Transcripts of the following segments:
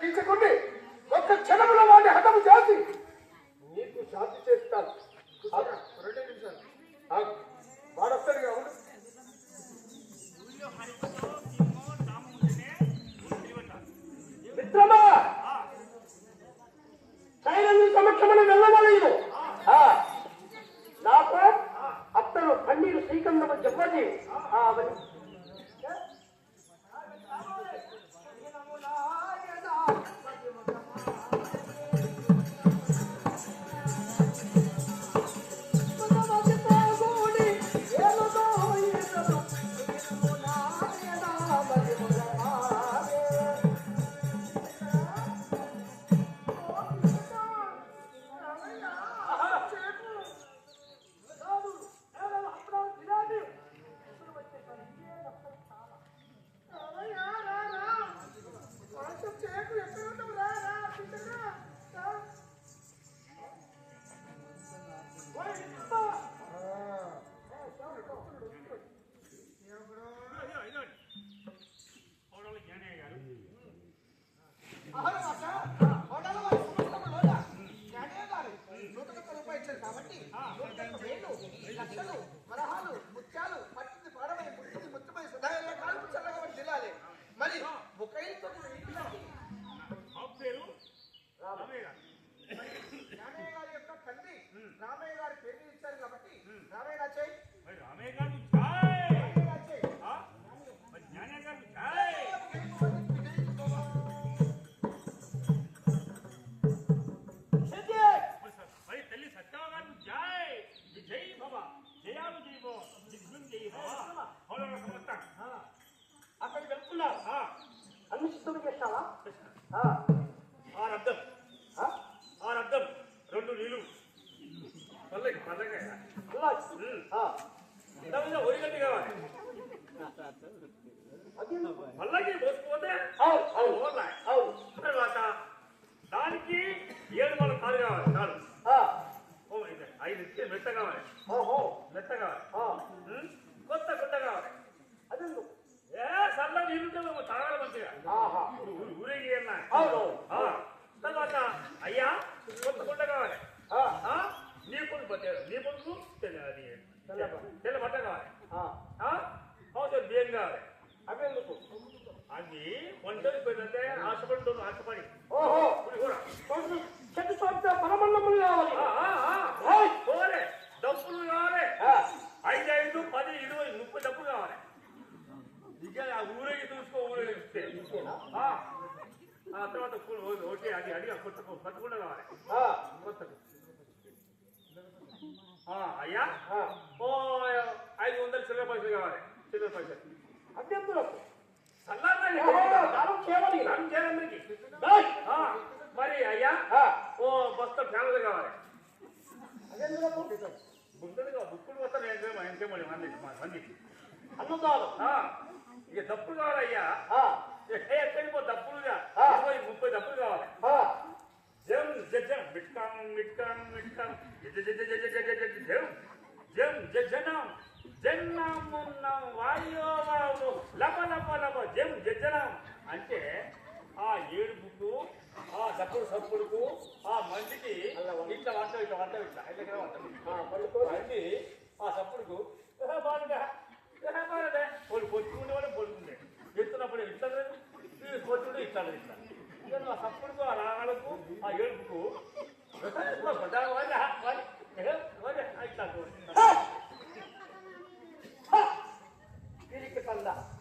తీసుకుండి ఒక్క క్షణంలో వాడిని హతము చేసి. నీకు శాంతి చేస్తాను. వాడొస్తాడు అవును చేస్తున్నావా ఆరు అర్థం ఆరు అర్థం రెండు నీళ్ళు పల్లకి పల్లకి ఒరి గంట కావాలి పల్లకి 二楼啊 ఓ ఐదు వందలు చిల్లర పైసలు కావాలి చిల్లర పైసలు అభ్యర్థులకు మరి అయ్యా ఓ బస్తా ఫ్యాన్లు కావాలి బుక్కులు వస్తాయి మంది మందికి అన్నదానం ఇక డబ్బులు కావాలయ్యా ఎక్కడికో డబ్బులు ఇరవై ముప్పై డబ్బులు కావాలి జం జం మిట్కాం మిట్కాం మిట్కాం జం எல்லாம் வாயோ லப லப லப が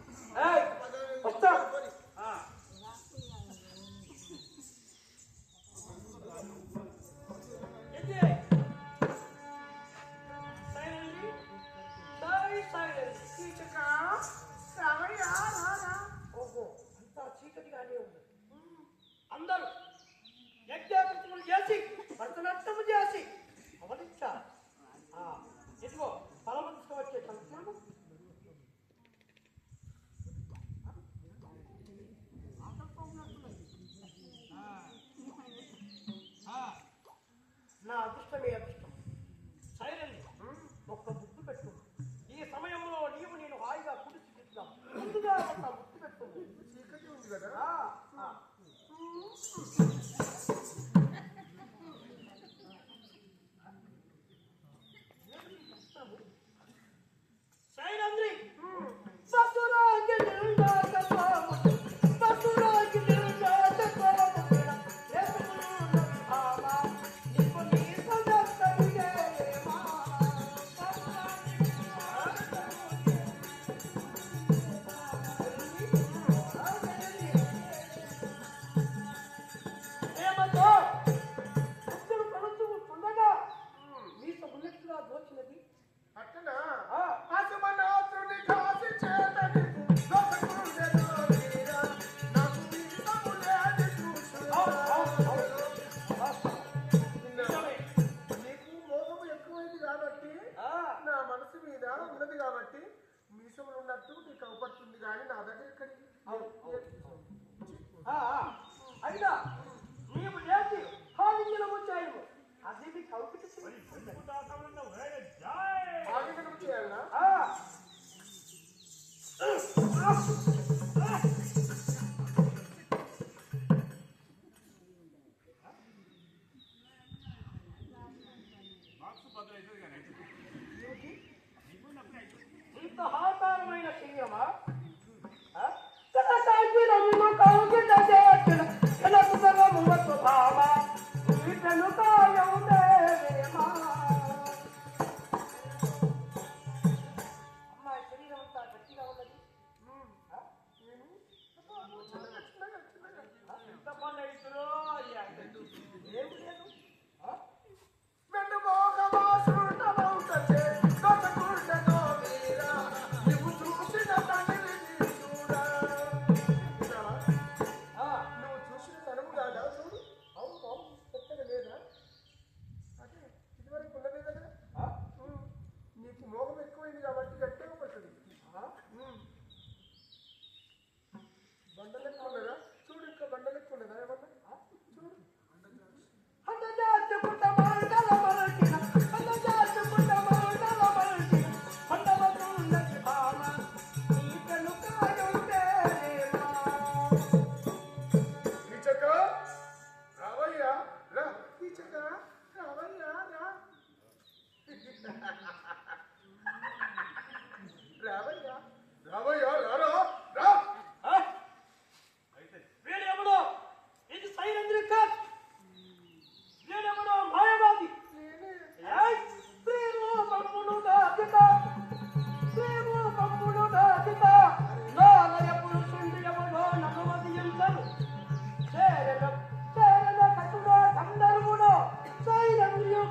మనసు మీద ఉన్నది కాబట్టి మీసంలో ఉన్నట్టు నీకు అవుపడుతుంది కానీ నా దగ్గర ఇక్కడికి అయినా 잠깐만.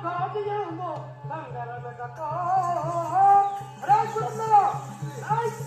బాబియంబో బంగారబెట్టతో రాజుల్లో నైస్